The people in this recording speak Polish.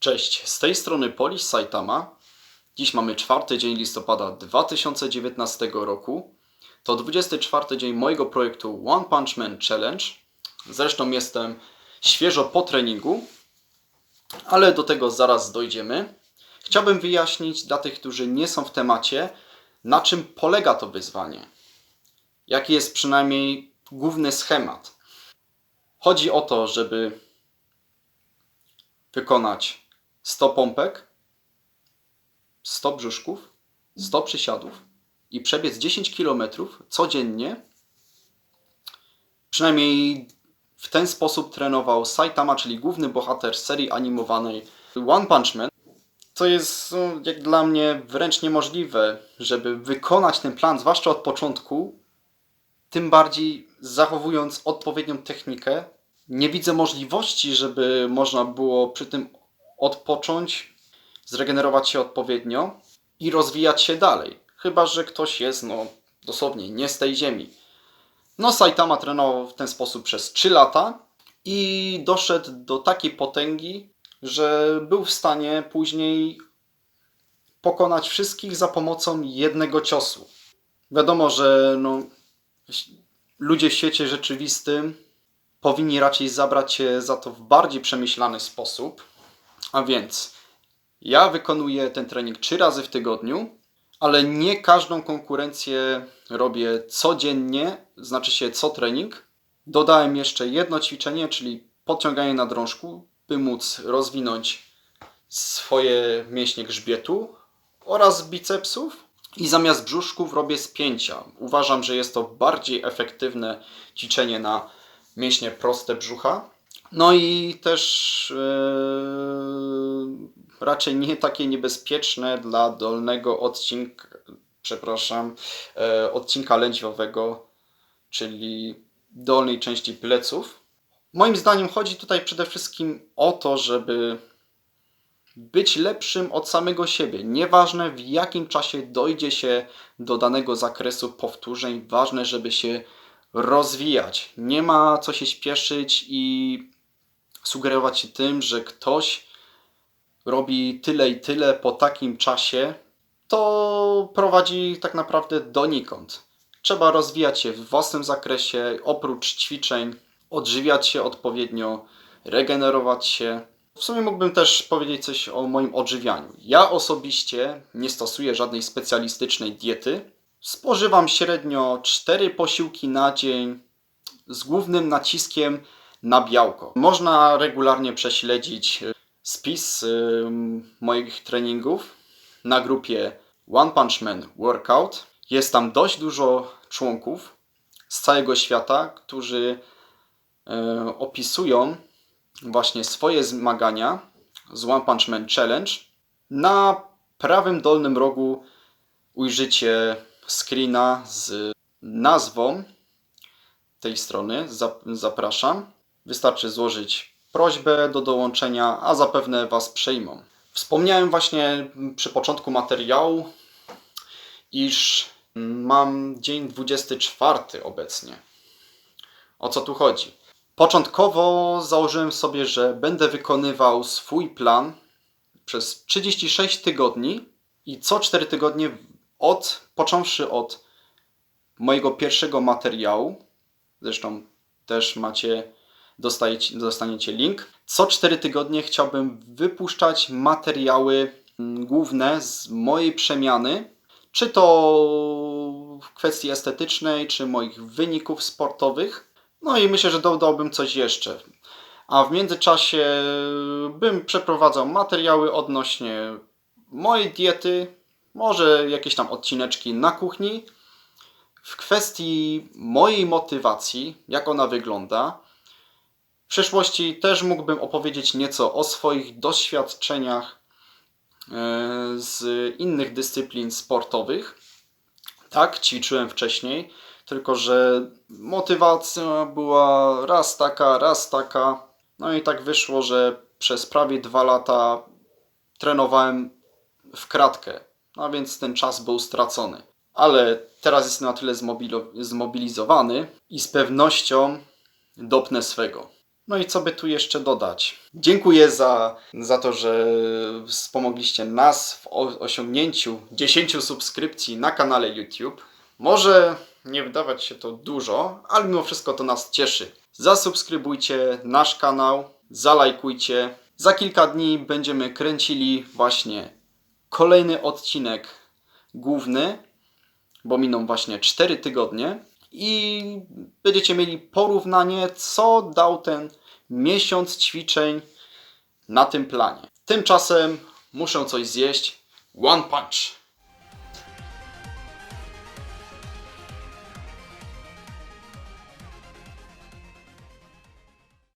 Cześć, z tej strony Polis Saitama. Dziś mamy czwarty dzień listopada 2019 roku. To 24 dzień mojego projektu One Punch Man Challenge. Zresztą jestem świeżo po treningu, ale do tego zaraz dojdziemy. Chciałbym wyjaśnić dla tych, którzy nie są w temacie, na czym polega to wyzwanie. Jaki jest przynajmniej główny schemat. Chodzi o to, żeby wykonać 100 pompek, 100 brzuszków, 100 przysiadów i przebiec 10 km codziennie. Przynajmniej w ten sposób trenował Saitama, czyli główny bohater serii animowanej One Punch Man. To jest no, jak dla mnie wręcz niemożliwe, żeby wykonać ten plan, zwłaszcza od początku, tym bardziej zachowując odpowiednią technikę. Nie widzę możliwości, żeby można było przy tym odpocząć, zregenerować się odpowiednio i rozwijać się dalej. Chyba, że ktoś jest, no, dosłownie nie z tej ziemi. No, Saitama trenował w ten sposób przez 3 lata i doszedł do takiej potęgi, że był w stanie później pokonać wszystkich za pomocą jednego ciosu. Wiadomo, że no, ludzie w świecie rzeczywistym powinni raczej zabrać się za to w bardziej przemyślany sposób. A więc ja wykonuję ten trening trzy razy w tygodniu, ale nie każdą konkurencję robię codziennie, znaczy się co trening. Dodałem jeszcze jedno ćwiczenie, czyli podciąganie na drążku, by móc rozwinąć swoje mięśnie grzbietu oraz bicepsów. I zamiast brzuszków robię spięcia. Uważam, że jest to bardziej efektywne ćwiczenie na mięśnie proste brzucha. No i też yy, raczej nie takie niebezpieczne dla dolnego odcinka, przepraszam, yy, odcinka lędźwiowego, czyli dolnej części pleców. Moim zdaniem chodzi tutaj przede wszystkim o to, żeby być lepszym od samego siebie. Nieważne w jakim czasie dojdzie się do danego zakresu powtórzeń, ważne, żeby się rozwijać. Nie ma co się śpieszyć i sugerować się tym, że ktoś robi tyle i tyle po takim czasie. To prowadzi tak naprawdę donikąd. Trzeba rozwijać się w własnym zakresie, oprócz ćwiczeń, odżywiać się odpowiednio, regenerować się. W sumie mógłbym też powiedzieć coś o moim odżywianiu. Ja osobiście nie stosuję żadnej specjalistycznej diety. Spożywam średnio 4 posiłki na dzień z głównym naciskiem na białko. Można regularnie prześledzić e, spis y, moich treningów na grupie One Punch Man Workout. Jest tam dość dużo członków z całego świata, którzy y, opisują właśnie swoje zmagania z One Punch Man Challenge. Na prawym dolnym rogu ujrzycie screena z nazwą tej strony. Zapraszam. Wystarczy złożyć prośbę do dołączenia, a zapewne Was przejmą. Wspomniałem właśnie przy początku materiału, iż mam dzień 24 obecnie. O co tu chodzi? Początkowo założyłem sobie, że będę wykonywał swój plan przez 36 tygodni i co 4 tygodnie od, począwszy od mojego pierwszego materiału, zresztą też macie, dostajecie, dostaniecie link. Co 4 tygodnie chciałbym wypuszczać materiały mm, główne z mojej przemiany, czy to w kwestii estetycznej, czy moich wyników sportowych. No i myślę, że dodałbym coś jeszcze. A w międzyczasie bym przeprowadzał materiały odnośnie mojej diety, może jakieś tam odcineczki na kuchni. W kwestii mojej motywacji, jak ona wygląda, w przyszłości też mógłbym opowiedzieć nieco o swoich doświadczeniach e, z innych dyscyplin sportowych. Tak, ćwiczyłem wcześniej, tylko że motywacja była raz taka, raz taka. No i tak wyszło, że przez prawie dwa lata trenowałem w kratkę. No więc ten czas był stracony. Ale teraz jestem na tyle zmobilizowany i z pewnością dopnę swego. No i co by tu jeszcze dodać? Dziękuję za, za to, że wspomogliście nas w osiągnięciu 10 subskrypcji na kanale YouTube. Może nie wydawać się to dużo, ale mimo wszystko to nas cieszy. Zasubskrybujcie nasz kanał, zalajkujcie. Za kilka dni będziemy kręcili właśnie kolejny odcinek główny, bo miną właśnie 4 tygodnie i będziecie mieli porównanie, co dał ten miesiąc ćwiczeń na tym planie. Tymczasem muszę coś zjeść. One punch.